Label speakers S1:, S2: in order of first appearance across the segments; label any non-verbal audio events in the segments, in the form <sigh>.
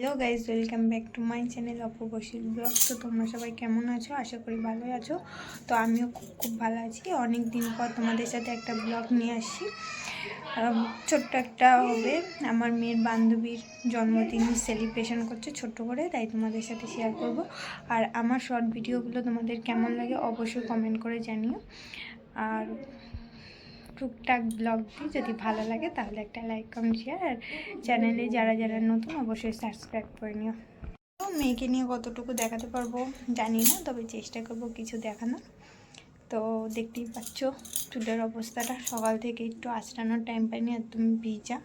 S1: Hello guys welcome back to my channel অপবশীর blog তো তোমরা সবাই কেমন আছো? আশা করি ভালোই আছো। তো আমিও খুব খুব ভালো আছি। অনেক দিন পর তোমাদের সাথে একটা ব্লগ নিয়ে আসি ছোট্ট একটা হবে। আমার মেয়ের বান্ধবীর জন্মদিন সেলিব্রেশন করছে ছোট্ট করে, তাই তোমাদের সাথে শেয়ার করব। আর আমার শর্ট ভিডিওগুলো তোমাদের কেমন লাগে অবশ্যই কমেন্ট করে জানিও। আর টুকটাক ব্লগ দিই যদি ভালো লাগে তাহলে একটা লাইক কমেন্ট শেয়ার আর চ্যানেলে যারা যারা নতুন অবশ্যই সাবস্ক্রাইব করে নিও। মেয়েকে নিয়ে কতটুকু দেখাতে পারব জানি না, তবে চেষ্টা করব কিছু দেখানোর। তো দেখতেই পাচ্ছ চুলের অবস্থাটা। সকাল থেকে একটু আঁচড়ানোর টাইম পাইনি একদম ভিজা।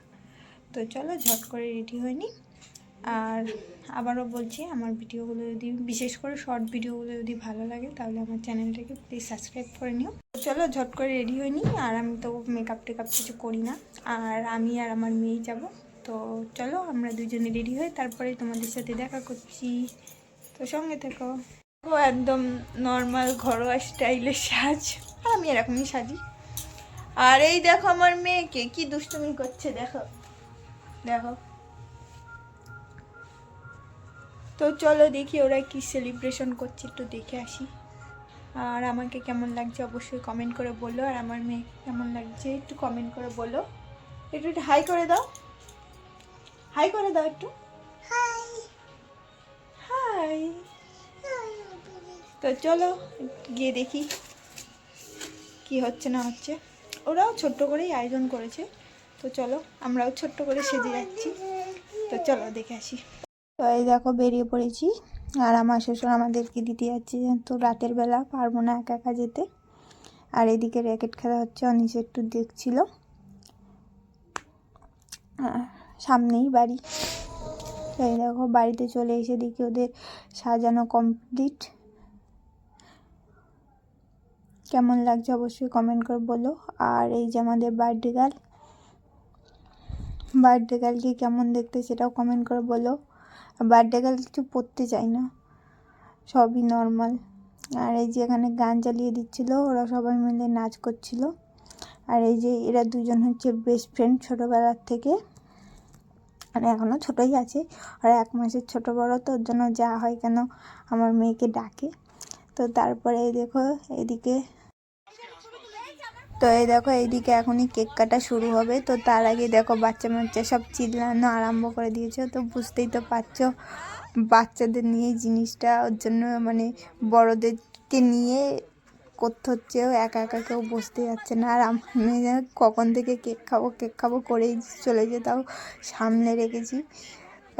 S1: তো চলো ঝট করে রেডি হয়নি আর আবারও বলছি, আমার ভিডিওগুলো যদি, বিশেষ করে শর্ট ভিডিওগুলো যদি ভালো লাগে, তাহলে আমার চ্যানেলটাকে প্লিজ সাবস্ক্রাইব করে নিও। চলো, ঝট করে রেডি হয়ে নিই, আর আমি তো মেকআপ টেকআপ কিছু করি না, আর আমি আর আমার মেয়েই যাব। তো চলো, আমরা দুজনে রেডি হই তারপরে তোমাদের সাথে দেখা করছি। তো সঙ্গে থেকো। ও একদম নর্মাল ঘরোয়া স্টাইলের সাজ, আর আমি এরকমই সাজি। আর এই দেখো আমার মেয়েকে, কি দুষ্টুমি করছে, দেখো। দেখো। তো চলো দেখি ওরা কি সেলিব্রেশন করছে একটু দেখে আসি। আর আমাকে কেমন লাগছে অবশ্যই কমেন্ট করে বলো আর আমার মেয়ে কেমন লাগছে একটু কমেন্ট করে বলো। একটু একটু হাই করে দাও। হাই করে দাও একটু। হাই হাই তো চলো গিয়ে দেখি কি হচ্ছে না হচ্ছে। ওরাও ছোট্ট করেই আয়োজন করেছে। তো চলো আমরাও ছোট্ট করে সেজে যাচ্ছি। তো চলো দেখে আসি। তো এই দেখো বেরিয়ে পড়েছি। আর আমার শ্বশুর আমাদেরকে দিতে যাচ্ছে তো রাতের বেলা, পারব না একা একা যেতে। আর এদিকে র্যাকেট খেলা হচ্ছে, অনিশ একটু দেখছিল। সামনেই বাড়ি। এই দেখো বাড়িতে চলে এসে দেখি ওদের সাজানো কমপ্লিট কেমন লাগছে অবশ্যই কমেন্ট করে বলো। আর এই যে আমাদের বার্থডে গার্ল বার্থডে গার্লকে কেমন দেখতে সেটাও কমেন্ট করে বলো। বার্থডে গার্ল কিছু পড়তে চাই না। সবই নর্মাল আর এই যে এখানে গান চালিয়ে দিচ্ছিল, ওরা সবাই মিলে নাচ করছিল। আর এই যে এরা দুজন হচ্ছে বেস্ট ফ্রেন্ড ছোটোবেলার থেকে। মানে এখনও ছোটোই আছে। আর এক মাসের ছোটো বড়ো, তো ওর জন্য যা হয় কেন আমার মেয়েকে ডাকে। তো তারপরে দেখো, এদিকে তো এই দেখো, এইদিকে এখনই কেক কাটা শুরু হবে। তো তার আগে দেখো, বাচ্চা বাচ্চা সব চিল্লানো আরম্ভ করে দিয়েছে। তো বুঝতেই তো পারছ, বাচ্চাদের নিয়ে জিনিসটা ওর জন্য মানে বড়োদেরকে নিয়ে করতে হচ্ছে। একা একা কেউ বসতে যাচ্ছে না। আর আমি কখন থেকে কেক খাব কেক খাব করেই চলে যে তাও সামনে রেখেছি।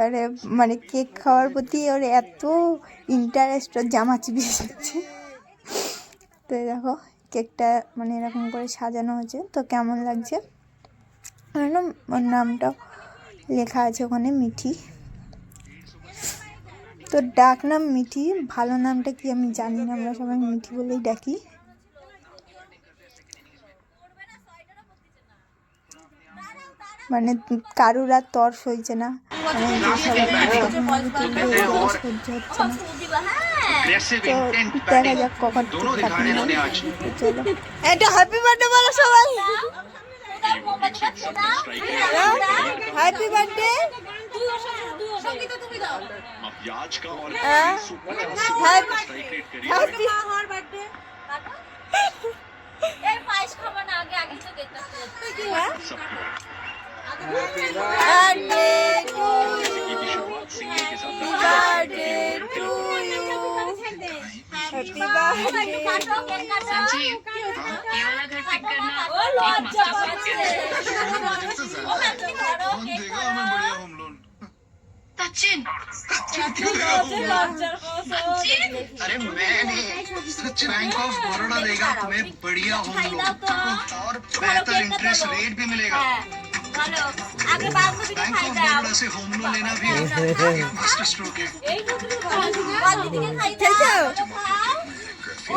S1: আরে মানে কেক খাওয়ার প্রতি ওর এত ইন্টারেস্ট ওর জামা চিপিয়ে যাচ্ছে। তো দেখো কেকটা মানে এরকম করে সাজানো হয়েছে। তো কেমন লাগছে? ওর নামটাও লেখা আছে ওখানে, মিঠি। তো ডাক নাম মিঠি, ভালো নামটা কি আমি জানি না, আমরা সবাই মিঠি বলেই ডাকি। মানে কারুর আর তর্স হয়েছে না। দেখা যাক কখন এটা হ্যাপি বার্থডে বলো সবাই। হ্যাপি বার্থডে আগে তো দেখতে
S2: अरे मैं नहीं सचिन। बैंक ऑफ़ बड़ौदा देगा तुम्हें बढ़िया होम लोन तुमको और बेहतर इंटरेस्ट रेट भी मिलेगा। बैंक ऑफ़ बड़ौदा से होम लोन लेना भी मस्त स्ट्रोक है। <laughs>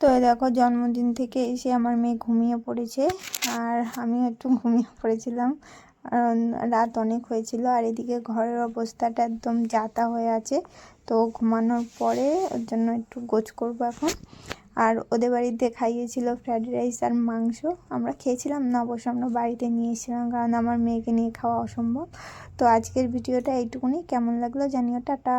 S1: তো তো দেখো জন্মদিন থেকে এসে আমার মেয়ে ঘুমিয়ে পড়েছে আর আমিও একটু ঘুমিয়ে পড়েছিলাম। রাত অনেক হয়েছিল আর এদিকে ঘরের অবস্থাটা একদম যাতা হয়ে আছে। তো ঘুমানোর পরে ওর জন্য একটু গোছ করব এখন। আর ওদের বাড়িতে খাইয়েছিল ফ্রায়েড রাইস আর মাংস। আমরা খেয়েছিলাম, না অবশ্য আমরা বাড়িতে নিয়েছিলাম কারণ আমার মেয়েকে নিয়ে খাওয়া অসম্ভব। তো আজকের ভিডিওটা এইটুকুনি। কেমন লাগল জানিও, টাটা।